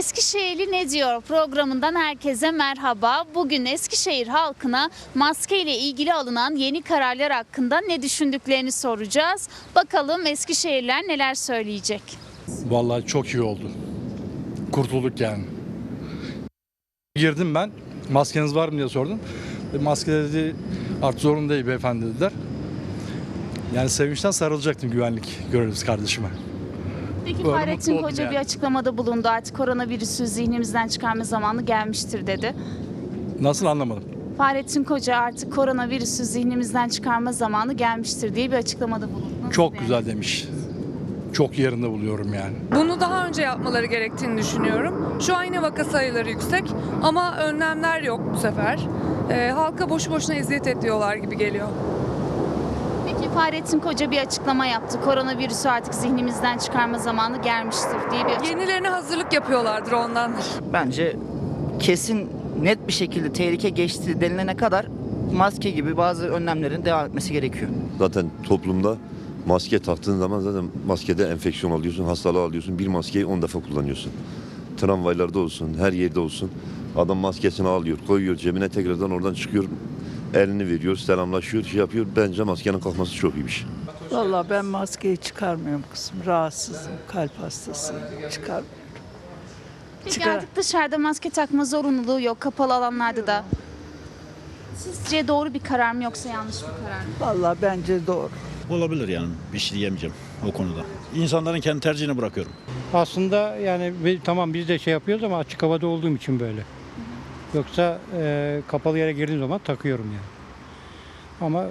Eskişehirli ne diyor programından herkese merhaba. Bugün Eskişehir halkına maske ile ilgili alınan yeni kararlar hakkında ne düşündüklerini soracağız. Bakalım Eskişehirler neler söyleyecek. Vallahi çok iyi oldu. Kurtulduk yani. Girdim ben. Maskeniz var mı diye sordum. E, Maske dedi artık zorunlu değil beyefendi dediler. Yani sevinçten sarılacaktım güvenlik görevlisi kardeşime. Peki Böyle Fahrettin mutlu oldum Koca yani. bir açıklamada bulundu. Artık koronavirüsü zihnimizden çıkarma zamanı gelmiştir dedi. Nasıl anlamadım. Fahrettin Koca artık koronavirüsü zihnimizden çıkarma zamanı gelmiştir diye bir açıklamada bulundu. Nasıl Çok yani? güzel demiş. Çok yerinde buluyorum yani. Bunu daha önce yapmaları gerektiğini düşünüyorum. Şu an yine vaka sayıları yüksek ama önlemler yok bu sefer. Ee, halka boşu boşuna eziyet ediyorlar gibi geliyor. Peki Fahrettin Koca bir açıklama yaptı. Koronavirüsü artık zihnimizden çıkarma zamanı gelmiştir diye bir açıklama. Yenilerine hazırlık yapıyorlardır ondandır. Bence kesin net bir şekilde tehlike geçti denilene kadar maske gibi bazı önlemlerin devam etmesi gerekiyor. Zaten toplumda maske taktığın zaman zaten maskede enfeksiyon alıyorsun, hastalığı alıyorsun. Bir maskeyi 10 defa kullanıyorsun. Tramvaylarda olsun, her yerde olsun. Adam maskesini alıyor, koyuyor cebine tekrardan oradan çıkıyor. Elini veriyor, selamlaşıyor, şey yapıyor. Bence maskenin kalkması çok iyi bir şey. Vallahi ben maskeyi çıkarmıyorum kızım. Rahatsızım. Kalp hastasıyım. Çıkar. Peki Çıkar. artık dışarıda maske takma zorunluluğu yok. Kapalı alanlarda da. Sizce doğru bir karar mı yoksa yanlış bir karar mı? Vallahi bence doğru. Olabilir yani bir şey diyemeyeceğim o konuda. İnsanların kendi tercihine bırakıyorum. Aslında yani tamam biz de şey yapıyoruz ama açık havada olduğum için böyle. Yoksa e, kapalı yere girdiğim zaman takıyorum yani. Ama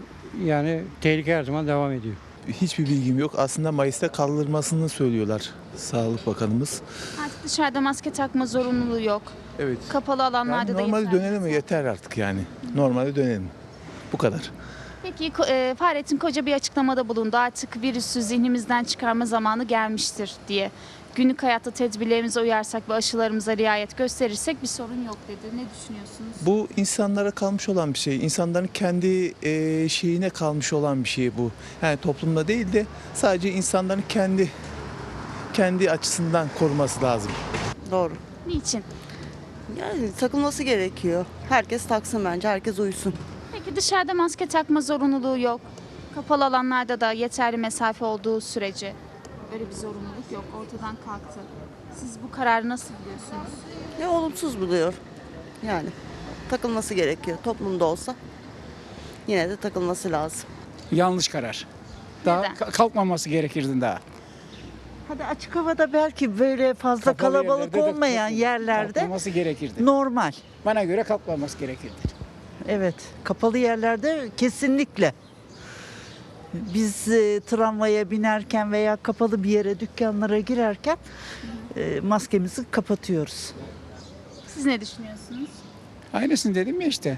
yani tehlike her zaman devam ediyor. Hiçbir bilgim yok. Aslında Mayıs'ta kaldırmasını söylüyorlar Sağlık Bakanımız. Artık dışarıda maske takma zorunluluğu yok. Evet. Kapalı alanlarda Yani da normale yeterli. dönelim mi? Yeter artık yani. Normale dönelim. Bu kadar. Peki e, Fahrettin Koca bir açıklamada bulundu. Artık virüsü zihnimizden çıkarma zamanı gelmiştir diye. Günlük hayatta tedbirlerimize uyarsak ve aşılarımıza riayet gösterirsek bir sorun yok dedi. Ne düşünüyorsunuz? Bu insanlara kalmış olan bir şey. İnsanların kendi e, şeyine kalmış olan bir şey bu. Yani toplumda değil de sadece insanların kendi kendi açısından koruması lazım. Doğru. Niçin? Yani takılması gerekiyor. Herkes taksın bence, herkes uysun. Peki dışarıda maske takma zorunluluğu yok. Kapalı alanlarda da yeterli mesafe olduğu sürece böyle bir zorunluluk yok. Ortadan kalktı. Siz bu kararı nasıl buluyorsunuz? Ne olumsuz buluyor. Yani takılması gerekiyor. Toplumda olsa yine de takılması lazım. Yanlış karar. Daha Neden? ka- kalkmaması gerekirdi daha. Hadi açık havada belki böyle fazla Kapalı kalabalık yerlerde de olmayan kalk- yerlerde Kalkmaması gerekirdi. normal. Bana göre kalkmaması gerekirdi. Evet. Kapalı yerlerde kesinlikle. Biz e, tramvaya binerken veya kapalı bir yere dükkanlara girerken e, maskemizi kapatıyoruz. Siz ne düşünüyorsunuz? Aynısını dedim ya işte.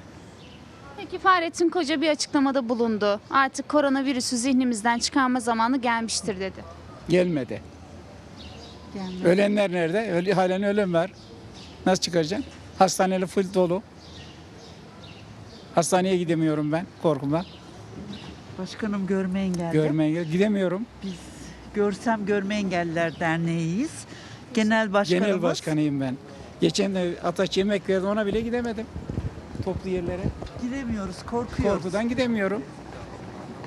Peki Fahrettin Koca bir açıklamada bulundu. Artık koronavirüsü zihnimizden çıkarma zamanı gelmiştir dedi. Gelmedi. Ölenler nerede? Öyle, halen ölen var. Nasıl çıkaracaksın? Hastaneler full dolu. Hastaneye gidemiyorum ben korkumdan. Başkanım görme engelli. Görmeye gel- gidemiyorum. Biz Görsem Görme Engelliler Derneği'yiz. Genel başkanımız. Genel başkanıyım ben. Geçen de Ataç yemek verdi ona bile gidemedim. Toplu yerlere. Gidemiyoruz, korkuyoruz. Korkudan gidemiyorum.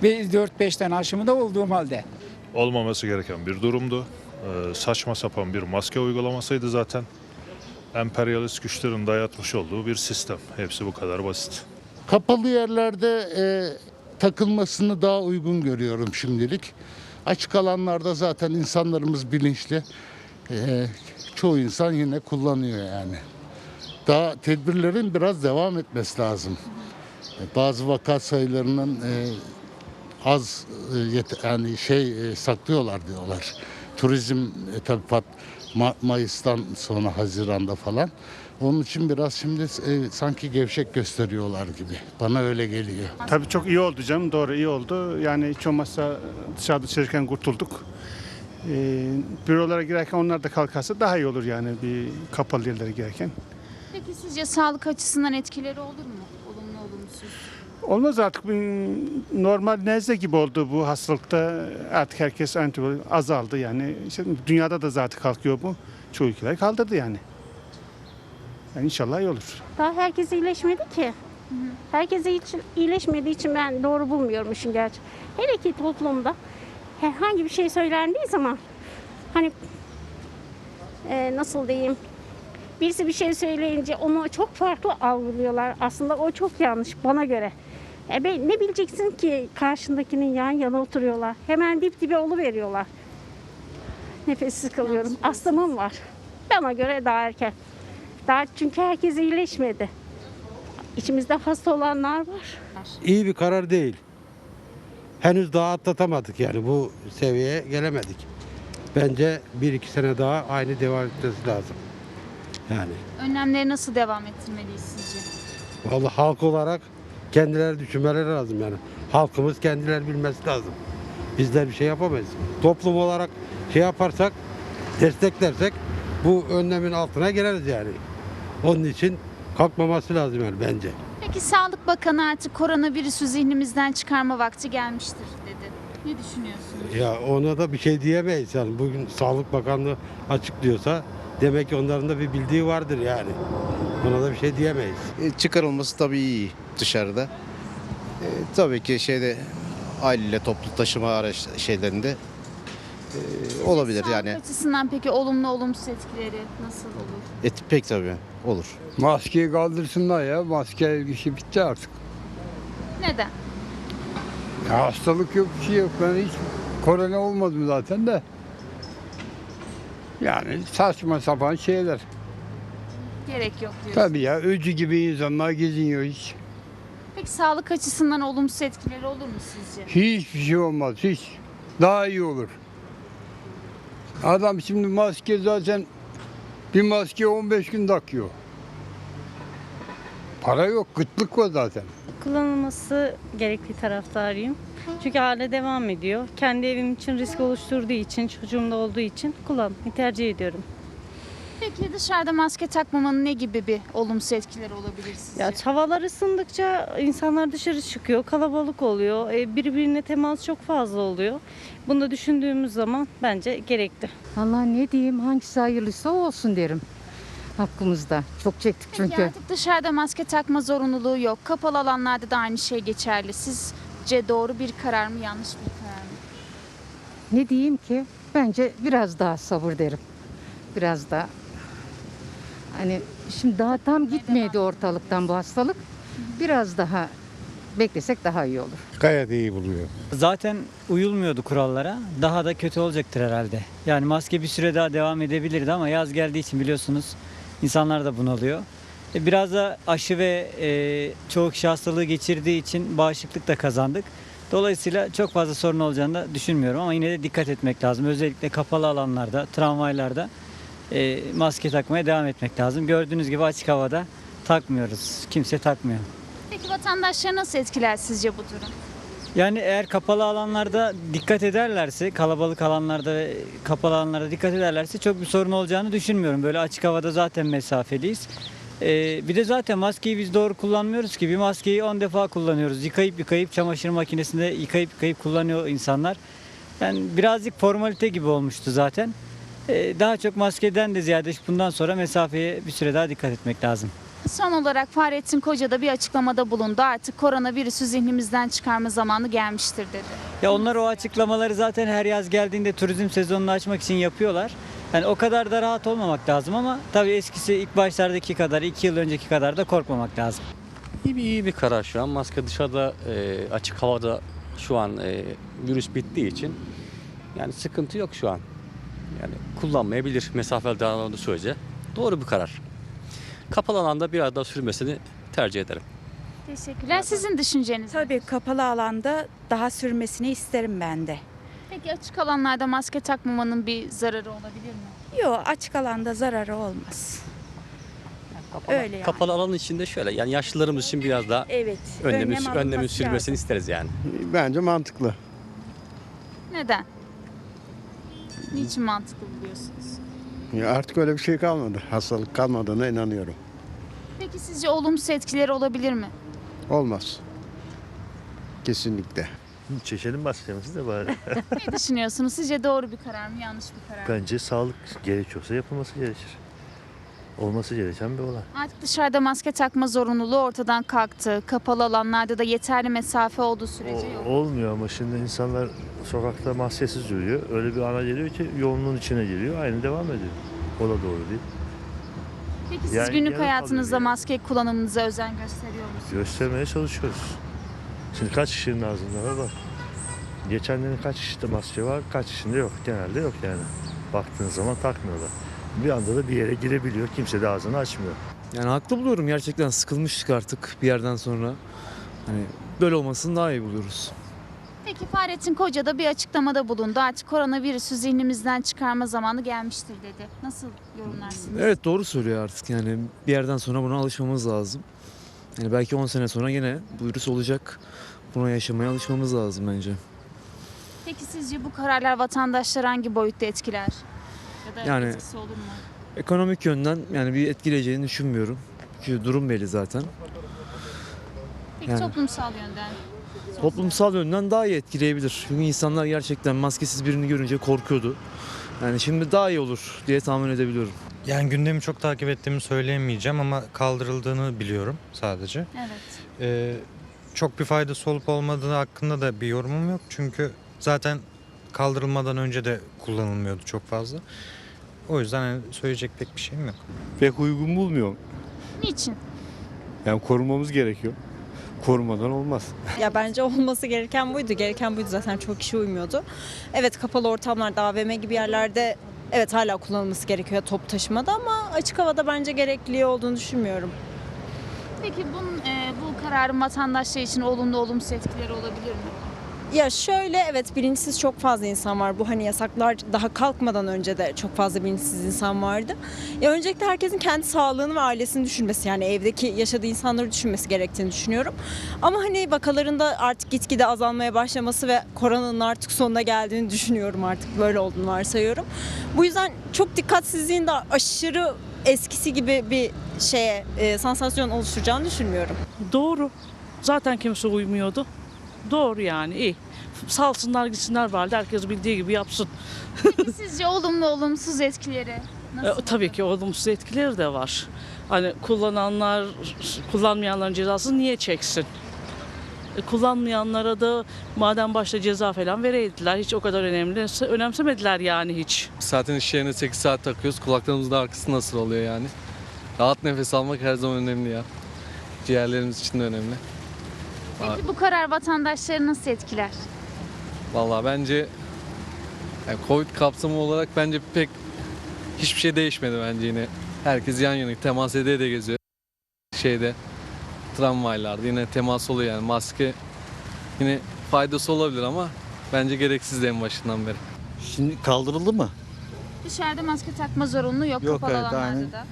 Ve 4-5 tane aşımı da olduğum halde. olmaması gereken bir durumdu. Ee, saçma sapan bir maske uygulamasıydı zaten. Emperyalist güçlerin dayatmış olduğu bir sistem. Hepsi bu kadar basit. Kapalı yerlerde e, takılmasını daha uygun görüyorum şimdilik. Açık alanlarda zaten insanlarımız bilinçli. E, çoğu insan yine kullanıyor yani. Daha tedbirlerin biraz devam etmesi lazım. E, bazı vaka sayılarının e, az e, yani şey e, saklıyorlar diyorlar. Turizm e, tabii Mayıs'tan sonra Haziran'da falan. Onun için biraz şimdi e, sanki gevşek gösteriyorlar gibi. Bana öyle geliyor. Tabii çok iyi oldu canım doğru iyi oldu. Yani hiç olmazsa dışarıda çalışırken kurtulduk. Ee, bürolara girerken onlar da kalkarsa daha iyi olur yani bir kapalı yerlere girerken. Peki sizce sağlık açısından etkileri olur mu? Olumlu olumsuz. Olmaz artık normal nezle gibi oldu bu hastalıkta artık herkes antibiyotik azaldı yani. İşte dünyada da zaten kalkıyor bu. Çoğu ülkeler kaldırdı yani. Yani inşallah iyi olur. Daha herkes iyileşmedi ki. Herkes hiç iyileşmediği için ben doğru bulmuyorum işin gerçi. Hele ki toplumda herhangi bir şey söylendiği zaman hani e, nasıl diyeyim birisi bir şey söyleyince onu çok farklı algılıyorlar. Aslında o çok yanlış bana göre. E ben, ne bileceksin ki karşındakinin yan yana oturuyorlar. Hemen dip dibe veriyorlar. Nefessiz kalıyorum. Astımım var. Bana göre daha erken. Daha çünkü herkes iyileşmedi. İçimizde hasta olanlar var. İyi bir karar değil. Henüz daha atlatamadık yani bu seviyeye gelemedik. Bence bir iki sene daha aynı devam etmesi lazım. Yani Önlemleri nasıl devam ettirmeliyiz sizce? vallahi halk olarak kendileri düşünmeleri lazım yani. Halkımız kendileri bilmesi lazım. Bizler bir şey yapamayız. Toplum olarak şey yaparsak, desteklersek bu önlemin altına geliriz yani. Onun için kalkmaması lazım yani bence. Peki Sağlık Bakanı artık koronavirüsü zihnimizden çıkarma vakti gelmiştir dedi. Ne düşünüyorsunuz? Ya ona da bir şey diyemeyiz yani. Bugün Sağlık Bakanlığı açıklıyorsa demek ki onların da bir bildiği vardır yani. Ona da bir şey diyemeyiz. E, çıkarılması tabii iyi dışarıda. E, tabii ki şeyde aileyle toplu taşıma araç şeylerinde e, olabilir Sağlık yani. açısından peki olumlu olumsuz etkileri nasıl olur? Et, pek tabii olur. Maskeyi kaldırsınlar ya. Maske işi bitti artık. Neden? Ya hastalık yok, bir şey yok. Ben hiç korona olmadım zaten de. Yani saçma sapan şeyler. Gerek yok diyorsunuz. Tabii ya öcü gibi insanlar geziniyor hiç. Peki sağlık açısından olumsuz etkileri olur mu sizce? Hiçbir şey olmaz hiç. Daha iyi olur. Adam şimdi maske zaten bir maske 15 gün takıyor. Para yok, kıtlık var zaten. Kullanılması gerektiği taraftarıyım. Çünkü hala devam ediyor. Kendi evim için risk oluşturduğu için, çocuğumda olduğu için kullanmayı tercih ediyorum. Peki dışarıda maske takmamanın ne gibi bir olumsuz etkileri olabilir sizce? Ya havalar ısındıkça insanlar dışarı çıkıyor, kalabalık oluyor, e, birbirine temas çok fazla oluyor. Bunu da düşündüğümüz zaman bence gerekli. Vallahi ne diyeyim hangisi hayırlısı o olsun derim hakkımızda. Çok çektik Peki çünkü. artık dışarıda maske takma zorunluluğu yok. Kapalı alanlarda da aynı şey geçerli. Sizce doğru bir karar mı yanlış bir karar mı? Ne diyeyim ki bence biraz daha sabır derim. Biraz daha. Hani şimdi daha tam gitmedi ortalıktan bu hastalık. Biraz daha beklesek daha iyi olur. Gayet iyi buluyor. Zaten uyulmuyordu kurallara. Daha da kötü olacaktır herhalde. Yani maske bir süre daha devam edebilirdi ama yaz geldiği için biliyorsunuz insanlar da bunalıyor. E, Biraz da aşı ve e, çoğu kişi hastalığı geçirdiği için bağışıklık da kazandık. Dolayısıyla çok fazla sorun olacağını da düşünmüyorum ama yine de dikkat etmek lazım. Özellikle kapalı alanlarda, tramvaylarda e, maske takmaya devam etmek lazım. Gördüğünüz gibi açık havada takmıyoruz. Kimse takmıyor. Peki vatandaşları nasıl etkiler sizce bu durum? Yani eğer kapalı alanlarda dikkat ederlerse, kalabalık alanlarda ve kapalı alanlarda dikkat ederlerse çok bir sorun olacağını düşünmüyorum. Böyle açık havada zaten mesafeliyiz. Ee, bir de zaten maskeyi biz doğru kullanmıyoruz ki. Bir maskeyi 10 defa kullanıyoruz. Yıkayıp yıkayıp çamaşır makinesinde yıkayıp yıkayıp kullanıyor insanlar. Yani birazcık formalite gibi olmuştu zaten. Ee, daha çok maskeden de ziyade bundan sonra mesafeye bir süre daha dikkat etmek lazım. Son olarak Fahrettin Koca da bir açıklamada bulundu. Artık koronavirüsü zihnimizden çıkarma zamanı gelmiştir dedi. Ya onlar o açıklamaları zaten her yaz geldiğinde turizm sezonunu açmak için yapıyorlar. Yani o kadar da rahat olmamak lazım ama tabii eskisi ilk başlardaki kadar, iki yıl önceki kadar da korkmamak lazım. İyi bir, iyi bir karar şu an. Maske dışarıda e, açık havada şu an e, virüs bittiği için yani sıkıntı yok şu an. Yani kullanmayabilir mesafeli davrandığı sürece. Doğru bir karar. Kapalı alanda biraz daha sürmesini tercih ederim. Teşekkürler. Sizin düşünceniz? Tabii kapalı alanda daha sürmesini isterim ben de. Peki açık alanlarda maske takmamanın bir zararı olabilir mi? Yok açık alanda zararı olmaz. Öyle yani. Kapalı alanın içinde şöyle yani yaşlılarımız için biraz daha Evet. önlemin, önlem önlemin sürmesini lazım. isteriz yani. Bence mantıklı. Neden? Niçin mantıklı buluyorsunuz? Ya artık öyle bir şey kalmadı. Hastalık kalmadığına inanıyorum. Peki sizce olumsuz etkileri olabilir mi? Olmaz. Kesinlikle. Çeşelim maskemizi de bari. ne düşünüyorsunuz? Sizce doğru bir karar mı, yanlış bir karar mı? Bence sağlık gerekiyorsa yapılması gerekir. Olması gereken bir olay. Artık dışarıda maske takma zorunluluğu ortadan kalktı. Kapalı alanlarda da yeterli mesafe olduğu sürece yok. O- olmuyor ama şimdi insanlar sokakta maskesiz yürüyor. Öyle bir ana geliyor ki yoğunluğun içine giriyor. Aynı devam ediyor. O da doğru değil. Peki siz Yani günlük yarım hayatınızda maske kullanımınıza özen gösteriyor musunuz? Göstermeye çalışıyoruz. Şimdi kaç kişinin ağzında var bak. Geçenlerin kaç kişide maske var, kaç kişinde yok. Genelde yok yani. Baktığın zaman takmıyorlar. Bir anda da bir yere girebiliyor. Kimse de ağzını açmıyor. Yani haklı buluyorum gerçekten sıkılmıştık artık bir yerden sonra. Hani böyle olmasını daha iyi buluyoruz. Peki Fahrettin Koca da bir açıklamada bulundu. Artık koronavirüsü zihnimizden çıkarma zamanı gelmiştir dedi. Nasıl yorumlarsınız? Evet doğru söylüyor artık yani bir yerden sonra buna alışmamız lazım. Yani belki 10 sene sonra yine bu virüs olacak. Buna yaşamaya alışmamız lazım bence. Peki sizce bu kararlar vatandaşları hangi boyutta etkiler? Ya da Yani- etkisi olur mu? Ekonomik yönden yani bir etkileyeceğini düşünmüyorum. Çünkü durum belli zaten. Peki Yani- toplumsal yönden? Toplumsal yönden daha iyi etkileyebilir. Çünkü insanlar gerçekten maskesiz birini görünce korkuyordu. Yani şimdi daha iyi olur diye tahmin edebiliyorum. Yani gündemi çok takip ettiğimi söyleyemeyeceğim ama kaldırıldığını biliyorum sadece. Evet. Ee, çok bir faydası olup olmadığı hakkında da bir yorumum yok. Çünkü zaten kaldırılmadan önce de kullanılmıyordu çok fazla. O yüzden hani söyleyecek pek bir şeyim yok. Pek uygun bulmuyorum. Niçin? Yani korumamız gerekiyor. Korumadan olmaz. Ya bence olması gereken buydu. Gereken buydu zaten çok kişi uymuyordu. Evet kapalı ortamlarda AVM gibi yerlerde evet hala kullanılması gerekiyor top taşımada ama açık havada bence gerekliliği olduğunu düşünmüyorum. Peki bunun, e, bu kararın vatandaşlar için olumlu olumsuz etkileri olabilir mi? Ya şöyle evet bilinçsiz çok fazla insan var. Bu hani yasaklar daha kalkmadan önce de çok fazla bilinçsiz insan vardı. Ya öncelikle herkesin kendi sağlığını ve ailesini düşünmesi yani evdeki yaşadığı insanları düşünmesi gerektiğini düşünüyorum. Ama hani vakaların da artık gitgide azalmaya başlaması ve koronanın artık sonuna geldiğini düşünüyorum artık böyle olduğunu varsayıyorum. Bu yüzden çok dikkatsizliğin de aşırı eskisi gibi bir şeye e, sansasyon oluşturacağını düşünmüyorum. Doğru. Zaten kimse uymuyordu. Doğru yani iyi. Salsınlar gitsinler bari herkes bildiği gibi yapsın. Peki sizce olumlu olumsuz etkileri nasıl? E, tabii ki olumsuz etkileri de var. Hani kullananlar, kullanmayanların cezası niye çeksin? E, kullanmayanlara da madem başta ceza falan vereydiler. Hiç o kadar önemli, önemsemediler yani hiç. Zaten iş yerine 8 saat takıyoruz. Kulaklarımızda arkası nasıl oluyor yani? Rahat nefes almak her zaman önemli ya. Ciğerlerimiz için de önemli. Peki bu karar vatandaşları nasıl etkiler? Vallahi bence yani Covid kapsamı olarak bence pek hiçbir şey değişmedi bence yine. Herkes yan yana temas ede de geziyor. Şeyde tramvaylarda yine temas oluyor yani maske yine faydası olabilir ama bence gereksizdi en başından beri. Şimdi kaldırıldı mı? Dışarıda maske takma zorunluluğu yok, Yok, kapalı evet, alanlarda aynen. da.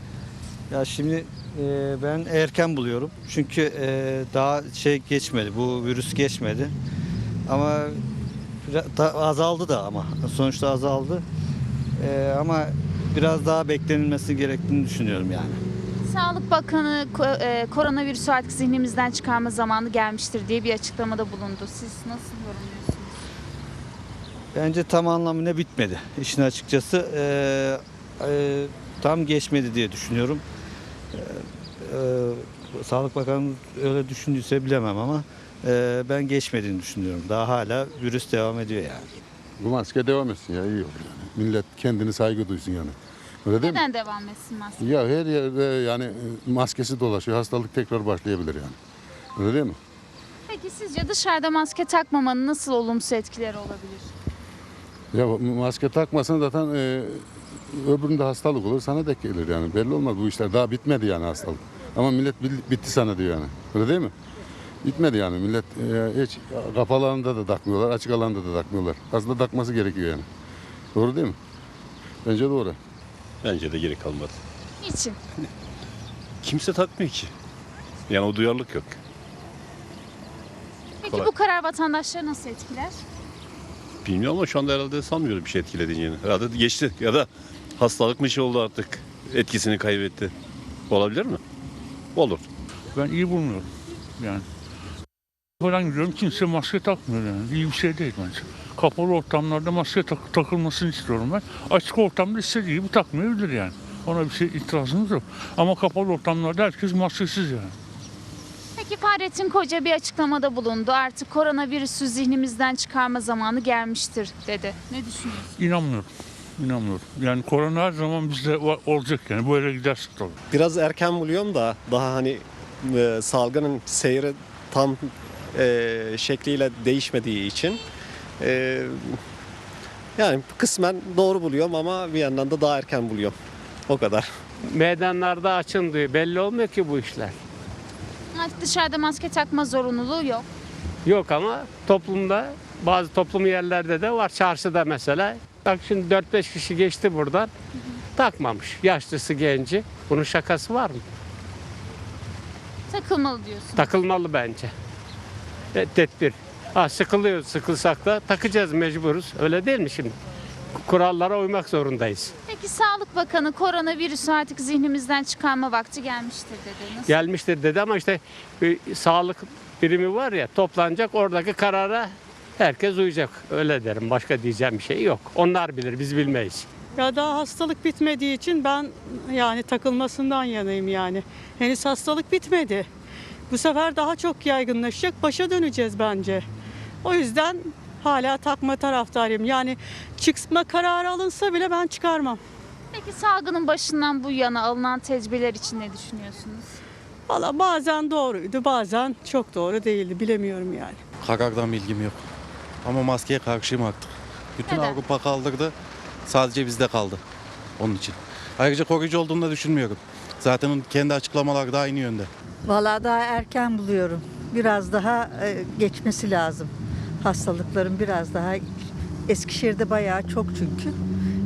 Ya şimdi e, ben erken buluyorum. Çünkü e, daha şey geçmedi, bu virüs geçmedi. Ama biraz da azaldı da ama sonuçta azaldı. E, ama biraz daha beklenilmesi gerektiğini düşünüyorum yani. Sağlık Bakanı ko- e, koronavirüsü artık zihnimizden çıkarma zamanı gelmiştir diye bir açıklamada bulundu. Siz nasıl yorumluyorsunuz? Bence tam anlamıyla bitmedi. İşin açıkçası e, e, tam geçmedi diye düşünüyorum. E, e, Sağlık Bakanı öyle düşündüyse bilemem ama e, ben geçmediğini düşünüyorum. Daha hala virüs devam ediyor yani. Bu maske devam etsin ya iyi olur yani. Millet kendini saygı duysun yani. Öyle değil mi? Neden devam etsin maske? Ya her yerde yani e, maskesi dolaşıyor. Hastalık tekrar başlayabilir yani. Öyle değil mi? Peki sizce dışarıda maske takmamanın nasıl olumsuz etkileri olabilir? Ya maske takmasan zaten e, öbüründe hastalık olur sana denk gelir yani. Belli olmaz bu işler. Daha bitmedi yani hastalık. Ama millet bitti sana diyor yani. Öyle değil mi? Bitmedi yani. Millet e, hiç kapalı alanda da takmıyorlar, açık alanda da takmıyorlar. Aslında takması gerekiyor yani. Doğru değil mi? Bence doğru. Bence de gerek kalmadı. Niçin? Kimse takmıyor ki. Yani o duyarlılık yok. Peki Kolay. bu karar vatandaşları nasıl etkiler? Bilmiyorum ama şu anda herhalde sanmıyorum bir şey etkilediğini. Herhalde geçti ya da hastalık mı şey oldu artık. Etkisini kaybetti. Olabilir mi? Olur. Ben iyi bulmuyorum yani. Falan gidiyorum kimse maske takmıyor yani. İyi bir şey değil bence. Kapalı ortamlarda maske tak- takılmasını istiyorum ben. Açık ortamda istediği gibi takmayabilir yani. Ona bir şey itirazımız yok. Ama kapalı ortamlarda herkes maskesiz yani. Peki Fahrettin Koca bir açıklamada bulundu. Artık koronavirüsü zihnimizden çıkarma zamanı gelmiştir dedi. Ne düşünüyorsun? İnanmıyorum. İnanmıyorum. Yani korona her zaman bizde olacak yani. Böyle giderse tabii. Biraz erken buluyorum da daha hani e, salgının seyri tam e, şekliyle değişmediği için e, yani kısmen doğru buluyorum ama bir yandan da daha erken buluyorum. O kadar. Meydanlarda açıldı. Belli olmuyor ki bu işler. Artık dışarıda maske takma zorunluluğu yok. Yok ama toplumda bazı toplum yerlerde de var. Çarşıda mesela. Bak şimdi 4-5 kişi geçti buradan. Takmamış. Yaşlısı genci. Bunun şakası var mı? Takılmalı diyorsun. Takılmalı bence. E, tedbir. Ha, sıkılıyoruz sıkılsak da takacağız mecburuz. Öyle değil mi şimdi? Kurallara uymak zorundayız. Peki Sağlık Bakanı koronavirüsü artık zihnimizden çıkarma vakti gelmiştir dedi. Nasıl? Gelmiştir dedi ama işte bir sağlık birimi var ya toplanacak oradaki karara herkes uyacak. Öyle derim. Başka diyeceğim bir şey yok. Onlar bilir biz bilmeyiz. Ya daha hastalık bitmediği için ben yani takılmasından yanayım yani. Henüz hastalık bitmedi. Bu sefer daha çok yaygınlaşacak. Başa döneceğiz bence. O yüzden hala takma taraftarıyım. Yani çıkma kararı alınsa bile ben çıkarmam. Peki salgının başından bu yana alınan tedbirler için ne düşünüyorsunuz? Valla bazen doğruydu bazen çok doğru değildi bilemiyorum yani. Karardan bilgim yok. Ama maskeye karşıyım artık. Bütün Neden? Avrupa kaldırdı. Sadece bizde kaldı. Onun için. Ayrıca koruyucu olduğunu da düşünmüyorum. Zaten kendi açıklamaları da aynı yönde. Vallahi daha erken buluyorum. Biraz daha e, geçmesi lazım. Hastalıkların biraz daha Eskişehir'de bayağı çok çünkü.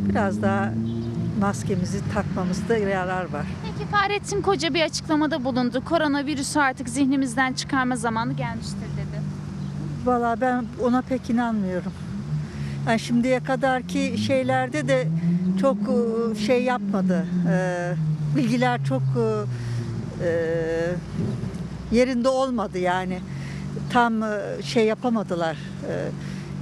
Biraz daha maskemizi takmamızda yarar var. Peki Fahrettin Koca bir açıklamada bulundu. Koronavirüsü artık zihnimizden çıkarma zamanı gelmiştir dedi. Vallahi ben ona pek inanmıyorum. Yani şimdiye kadarki şeylerde de çok e, şey yapmadı. E, Bilgiler çok e, yerinde olmadı yani. Tam şey yapamadılar.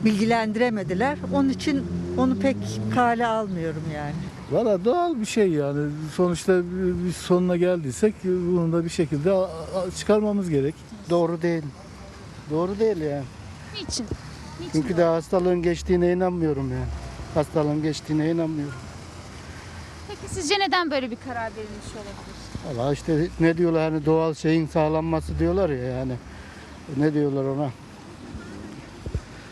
Bilgilendiremediler. Onun için onu pek kale almıyorum yani. Valla doğal bir şey yani. Sonuçta bir bir sonuna geldiysek bunu da bir şekilde çıkarmamız gerek. Doğru değil. Doğru değil yani. Niçin? Niçin Çünkü doğru? de hastalığın geçtiğine inanmıyorum yani. Hastalığın geçtiğine inanmıyorum. Peki sizce neden böyle bir karar verilmiş olabilir? Valla işte ne diyorlar hani doğal şeyin sağlanması diyorlar ya yani. Ne diyorlar ona?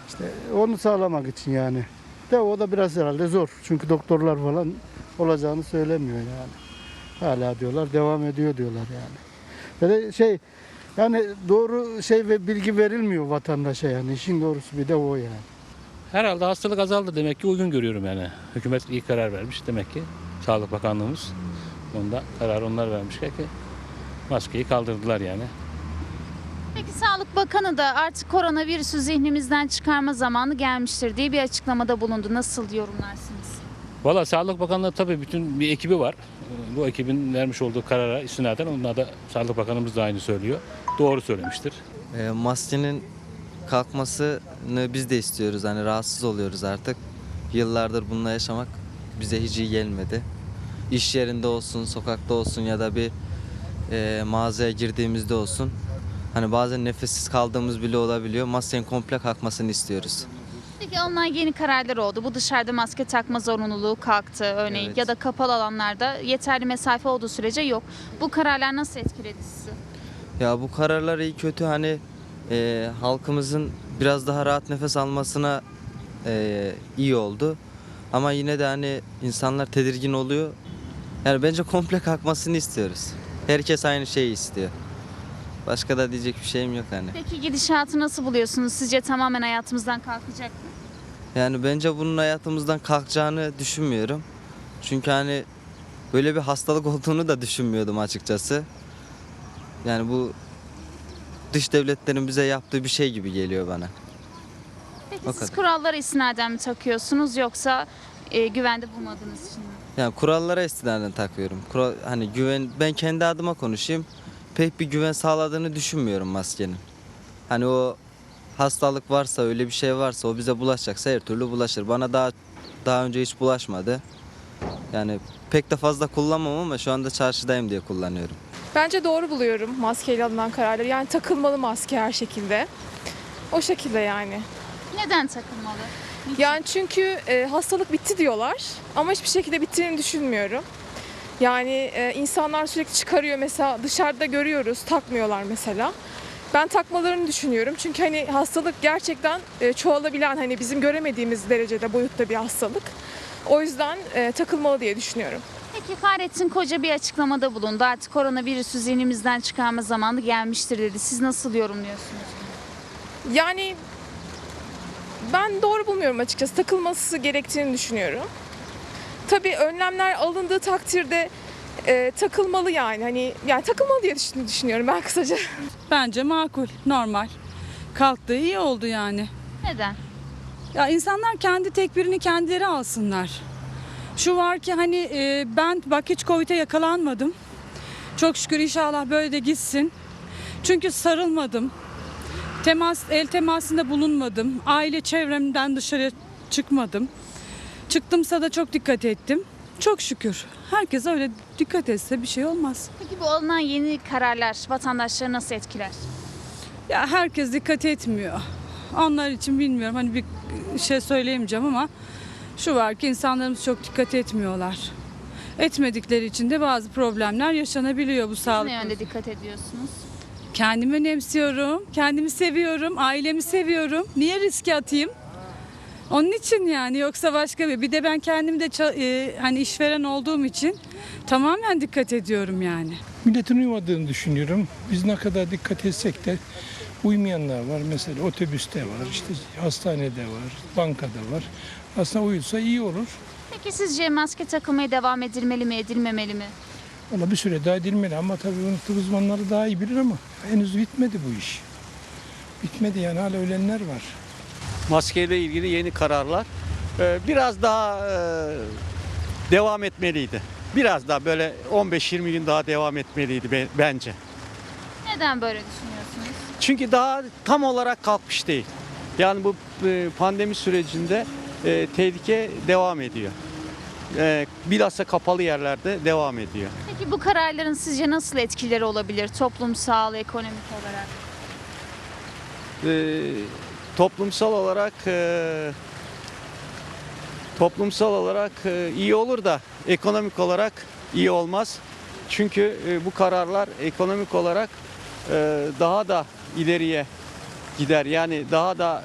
İşte onu sağlamak için yani. De o da biraz herhalde zor. Çünkü doktorlar falan olacağını söylemiyor yani. Hala diyorlar devam ediyor diyorlar yani. Böyle şey yani doğru şey ve bilgi verilmiyor vatandaşa yani. İşin doğrusu bir de o yani. Herhalde hastalık azaldı demek ki uygun görüyorum yani. Hükümet iyi karar vermiş demek ki. Sağlık Bakanlığımız onda karar onlar vermişler ki maskeyi kaldırdılar yani. Peki Sağlık Bakanı da artık koronavirüsü zihnimizden çıkarma zamanı gelmiştir diye bir açıklamada bulundu. Nasıl yorumlarsınız? Valla Sağlık Bakanlığı tabii bütün bir ekibi var. Bu ekibin vermiş olduğu karara istinaden onlar da Sağlık Bakanımız da aynı söylüyor. Doğru söylemiştir. E, maskenin kalkmasını biz de istiyoruz. Hani rahatsız oluyoruz artık. Yıllardır bununla yaşamak bize hiç iyi gelmedi. İş yerinde olsun, sokakta olsun ya da bir e, mağazaya girdiğimizde olsun. Hani bazen nefessiz kaldığımız bile olabiliyor. Maskenin komple kalkmasını istiyoruz. Peki alınan yeni kararlar oldu. Bu dışarıda maske takma zorunluluğu kalktı örneğin Evet. ya da kapalı alanlarda yeterli mesafe olduğu sürece yok. Bu kararlar nasıl etkiledi sizi? Ya bu kararlar iyi kötü hani e, halkımızın biraz daha rahat nefes almasına e, iyi oldu. Ama yine de hani insanlar tedirgin oluyor. Yani bence komple kalkmasını istiyoruz. Herkes aynı şeyi istiyor. Başka da diyecek bir şeyim yok hani. Peki gidişatı nasıl buluyorsunuz? Sizce tamamen hayatımızdan kalkacak mı? Yani bence bunun hayatımızdan kalkacağını düşünmüyorum. Çünkü hani böyle bir hastalık olduğunu da düşünmüyordum açıkçası. Yani bu dış devletlerin bize yaptığı bir şey gibi geliyor bana. Peki O siz kadar. kurallara istinaden mi takıyorsunuz yoksa e, güvende bulmadığınız için mi? Yani kurallara istinaden takıyorum. Kural, hani güven ben kendi adıma konuşayım. Pek bir güven sağladığını düşünmüyorum maskenin. Hani o hastalık varsa öyle bir şey varsa o bize bulaşacaksa her türlü bulaşır. Bana daha daha önce hiç bulaşmadı. Yani pek de fazla kullanmam ama şu anda çarşıdayım diye kullanıyorum. Bence doğru buluyorum maskeyle alınan kararları. Yani takılmalı maske her şekilde. O şekilde yani. Neden takılmalı? Yani çünkü e, hastalık bitti diyorlar ama hiçbir şekilde bittiğini düşünmüyorum. Yani e, insanlar sürekli çıkarıyor mesela dışarıda görüyoruz takmıyorlar mesela. Ben takmalarını düşünüyorum çünkü hani hastalık gerçekten e, çoğalabilen hani bizim göremediğimiz derecede boyutta bir hastalık. O yüzden e, takılmalı diye düşünüyorum. Peki Fahrettin Koca bir açıklamada bulundu. Artık koronavirüsü zihnimizden çıkarma zamanı gelmiştir dedi. Siz nasıl yorumluyorsunuz? Yani ben doğru bulmuyorum açıkçası. Takılması gerektiğini düşünüyorum. Tabii önlemler alındığı takdirde e, takılmalı yani. Hani yani takılmalı diye düşün- düşünüyorum ben kısaca. Bence makul, normal. Kalktı iyi oldu yani. Neden? Ya insanlar kendi tekbirini kendileri alsınlar. Şu var ki hani e, ben bak hiç Covid'e yakalanmadım. Çok şükür inşallah böyle de gitsin. Çünkü sarılmadım. Temas, el temasında bulunmadım. Aile çevremden dışarı çıkmadım. Çıktımsa da çok dikkat ettim. Çok şükür. Herkes öyle dikkat etse bir şey olmaz. Peki bu alınan yeni kararlar vatandaşları nasıl etkiler? Ya herkes dikkat etmiyor. Onlar için bilmiyorum hani bir şey söyleyemeyeceğim ama şu var ki insanlarımız çok dikkat etmiyorlar. Etmedikleri için de bazı problemler yaşanabiliyor bu sağlık. Ne yönde dikkat ediyorsunuz? Kendimi önemsiyorum, kendimi seviyorum, ailemi seviyorum. Niye riske atayım? Onun için yani yoksa başka bir. Bir de ben kendim de e, hani işveren olduğum için tamamen dikkat ediyorum yani. Milletin uymadığını düşünüyorum. Biz ne kadar dikkat etsek de uymayanlar var. Mesela otobüste var, işte hastanede var, bankada var. Aslında uyulsa iyi olur. Peki sizce maske takılmaya devam edilmeli mi, edilmemeli mi? Valla bir süre daha edilmeli ama tabii bunu tıp uzmanları daha iyi bilir ama henüz bitmedi bu iş. Bitmedi yani hala ölenler var. Maskeyle ilgili yeni kararlar e, biraz daha e, devam etmeliydi. Biraz daha böyle 15-20 gün daha devam etmeliydi be- bence. Neden böyle düşünüyorsunuz? Çünkü daha tam olarak kalkmış değil. Yani bu e, pandemi sürecinde e, tehlike devam ediyor. Bilhassa kapalı yerlerde devam ediyor. Peki bu kararların sizce nasıl etkileri olabilir toplumsal, ekonomik olarak? e, toplumsal olarak e, toplumsal olarak e, iyi olur da ekonomik olarak iyi olmaz. Çünkü e, bu kararlar ekonomik olarak daha da ileriye gider. Yani daha da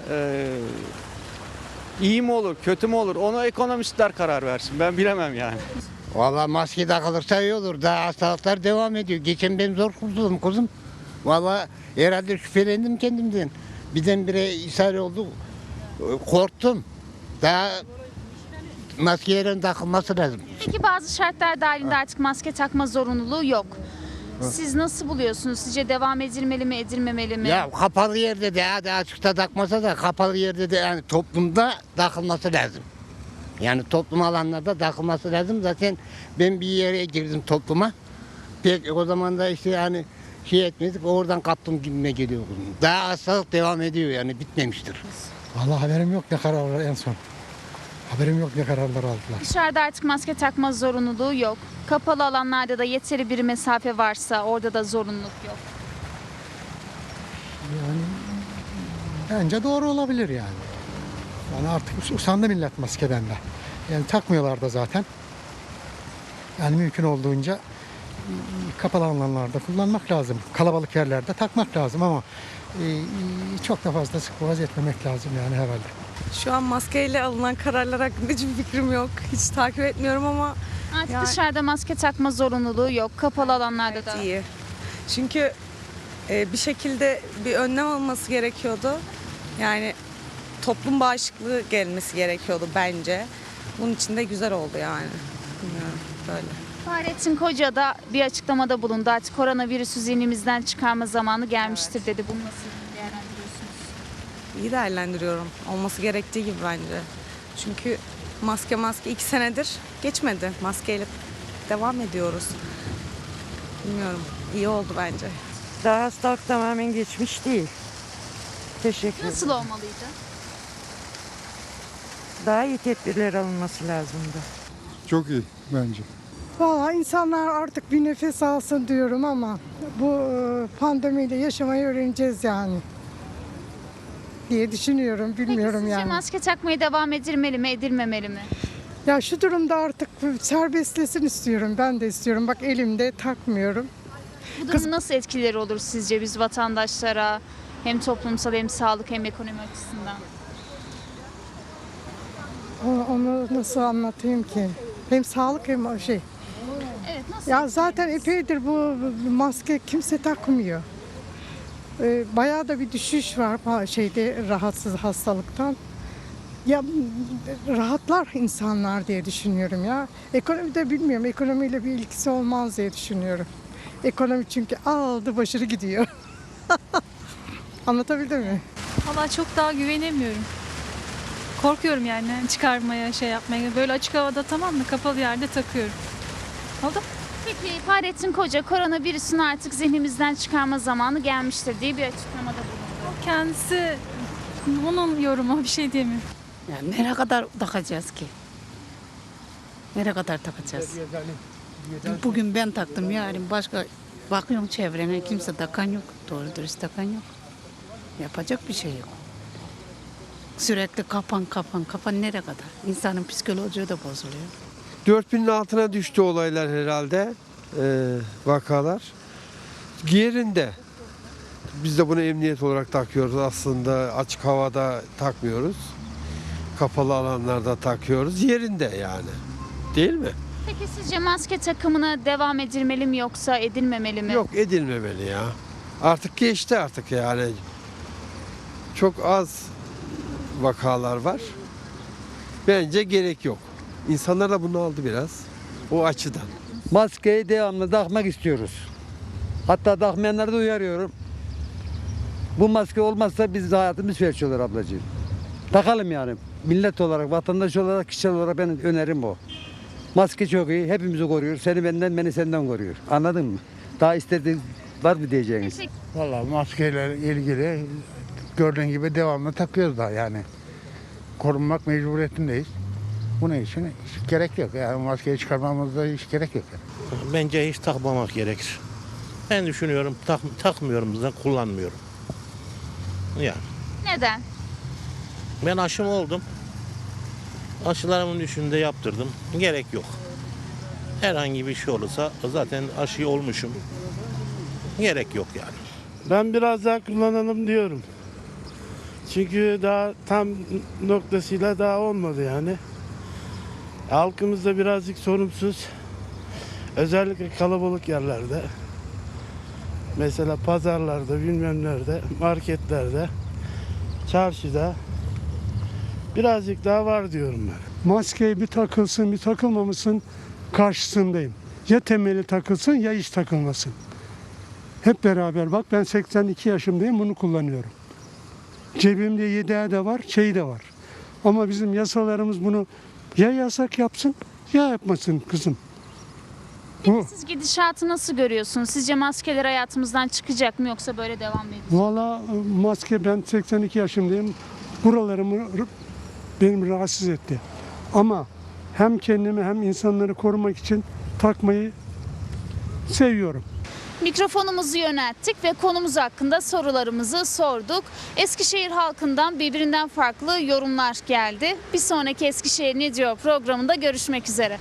iyi mi olur, kötü mü olur? Onu ekonomistler karar versin. Ben bilemem yani. Valla maske takılırsa iyi olur. Daha hastalıklar devam ediyor. Geçen ben zor kurtuldum kuzum. Valla herhalde şüphelendim kendimden. Birdenbire ishal oldu. Korktum. Daha maskelerin takılması lazım. Peki bazı şartlar dahilinde artık maske takma zorunluluğu yok. Siz nasıl buluyorsunuz? Sizce devam edilmeli mi, edilmemeli mi? Ya kapalı yerde de hadi açıkta takmasa da kapalı yerde de yani toplumda takılması lazım. Yani toplum alanlarda takılması lazım. Zaten ben bir yere girdim topluma. Pek o zaman da işte yani şey etmedik oradan kaptım gibime geliyor. Daha hastalık devam ediyor yani bitmemiştir. Vallahi haberim yok ne kararlar en son. Haberim yok ne kararlar aldılar. Dışarıda artık maske takma zorunluluğu yok. Kapalı alanlarda da yeteri bir mesafe varsa orada da zorunluluk yok. Yani bence doğru olabilir yani. Yani artık usandı millet maskeden de. Yani takmıyorlar da zaten. Yani mümkün olduğunca kapalı alanlarda kullanmak lazım. Kalabalık yerlerde takmak lazım ama e, çok da fazla sık boğaz etmemek lazım yani herhalde. Şu an maskeyle alınan kararlar hakkında hiçbir fikrim yok. Hiç takip etmiyorum ama Artık Yani- dışarıda maske takma zorunluluğu yok. Kapalı alanlarda da. iyi. Çünkü e, bir şekilde bir önlem alınması gerekiyordu. Yani toplum bağışıklığı gelmesi gerekiyordu bence. Bunun için de güzel oldu yani. Bilmiyorum böyle. Fahrettin Koca da bir açıklamada bulundu. Artık koronavirüsü zihnimizden çıkarma zamanı gelmiştir dedi. Bunu nasıl değerlendiriyorsunuz? İyi değerlendiriyorum. Olması gerektiği gibi bence. Çünkü maske maske iki senedir geçmedi. Maskeyle devam ediyoruz. Bilmiyorum. İyi oldu bence. Daha hastalık tamamen geçmiş değil. Teşekkür ederim. Nasıl olmalıydı? Daha iyi tedbirler alınması lazımdı. çok iyi bence. Valla insanlar artık bir nefes alsın diyorum ama bu e, pandemiyle yaşamayı öğreneceğiz yani. Diye düşünüyorum, bilmiyorum Sizce yani. maske takmaya devam edilmeli mi, edilmemeli mi? Ya şu durumda artık serbestlesin istiyorum. Ben de istiyorum. Bak elimde takmıyorum. Bu durumun nasıl etkileri olur sizce biz vatandaşlara? Hem toplumsal hem sağlık hem ekonomi açısından. O- Onu nasıl anlatayım ki? Hem sağlık hem o şey. Evet nasıl? Ya zaten epeydir bu maske kimse takmıyor. Ee, bayağı da bir düşüş var şeyde rahatsız hastalıktan. Ya rahatlar insanlar diye düşünüyorum ya. Ekonomide bilmiyorum. Ekonomiyle bir ilgisi olmaz diye düşünüyorum. Ekonomi çünkü aldı başarı gidiyor. Anlatabildim mi? Valla çok daha güvenemiyorum. Korkuyorum yani çıkarmaya, şey yapmaya. Böyle açık havada tamam mı? Kapalı yerde takıyorum. Oldu. Peki Fahrettin Koca koronavirüsün artık zihnimizden çıkarma zamanı gelmiştir diye bir açıklamada bulundu. Kendisi bunun yorumu bir şey diyemiyorum. Yani nereye kadar takacağız ki? Nereye kadar takacağız? Bugün ben taktım yarın başka bakıyorum çevreme kimse takan yok. Doğru dürüst takan yok. Yapacak bir şey yok. Sürekli kapan kapan kapan nereye kadar? İnsanın psikolojiyi de bozuluyor. 4000'in altına düştü olaylar herhalde. Ee, vakalar. Yerinde. Biz de bunu emniyet olarak takıyoruz aslında. Açık havada takmıyoruz. Kapalı alanlarda takıyoruz. Yerinde yani. Değil mi? Peki sizce maske takımına devam edilmeli mi yoksa edilmemeli mi? Yok edilmemeli ya. Artık geçti artık yani. Çok az vakalar var. Bence gerek yok. İnsanlar da bunu aldı biraz. O açıdan. Maskeyi devamlı takmak istiyoruz. Hatta takmayanları da uyarıyorum. Bu maske olmazsa biz hayatımız felç olur ablacığım. Takalım yani. Millet olarak, vatandaş olarak, kişisel olarak benim önerim bu. Maske çok iyi. Hepimizi koruyor. Seni benden, beni senden koruyor. Anladın mı? Daha istediğiniz var mı diyeceğiniz? Valla maskeyle ilgili gördüğün gibi devamlı takıyoruz da yani. Korunmak mecburiyetindeyiz. Bunun için hiç gerek yok. Yani maskeyi çıkarmamızda hiç gerek yok. Yani. Bence hiç takmamak gerekir. Ben düşünüyorum tak, takmıyorum da kullanmıyorum. Yani Neden? ben aşım oldum. Aşılarımın üçünü de yaptırdım. Gerek yok. Herhangi bir şey olursa zaten aşıyı olmuşum. Gerek yok yani. Ben biraz daha kullanalım diyorum. Çünkü daha tam noktasıyla daha olmadı yani. Halkımız da birazcık sorumsuz. Özellikle kalabalık yerlerde. Mesela pazarlarda, bilmem nerede, marketlerde, çarşıda birazcık daha var diyorum ben. Maskeye bir takılsın bir takılmamasın karşısındayım. Ya temeli takılsın ya hiç takılmasın. Hep beraber bak ben 82 yaşındayım bunu kullanıyorum. Cebimde yedeği de var, şeyi de var. Ama bizim yasalarımız bunu ya yasak yapsın ya yapmasın kızım. Bu Siz gidişatı nasıl görüyorsunuz? Sizce maskeler hayatımızdan çıkacak mı yoksa böyle devam mı edecek? valla maske ben 82 yaşındayım. Buralarımı benim rahatsız etti. Ama hem kendimi hem insanları korumak için takmayı seviyorum. Mikrofonumuzu yönelttik ve konumuz hakkında sorularımızı sorduk. Eskişehir halkından birbirinden farklı yorumlar geldi. Bir sonraki Eskişehir Ne Diyor programında görüşmek üzere.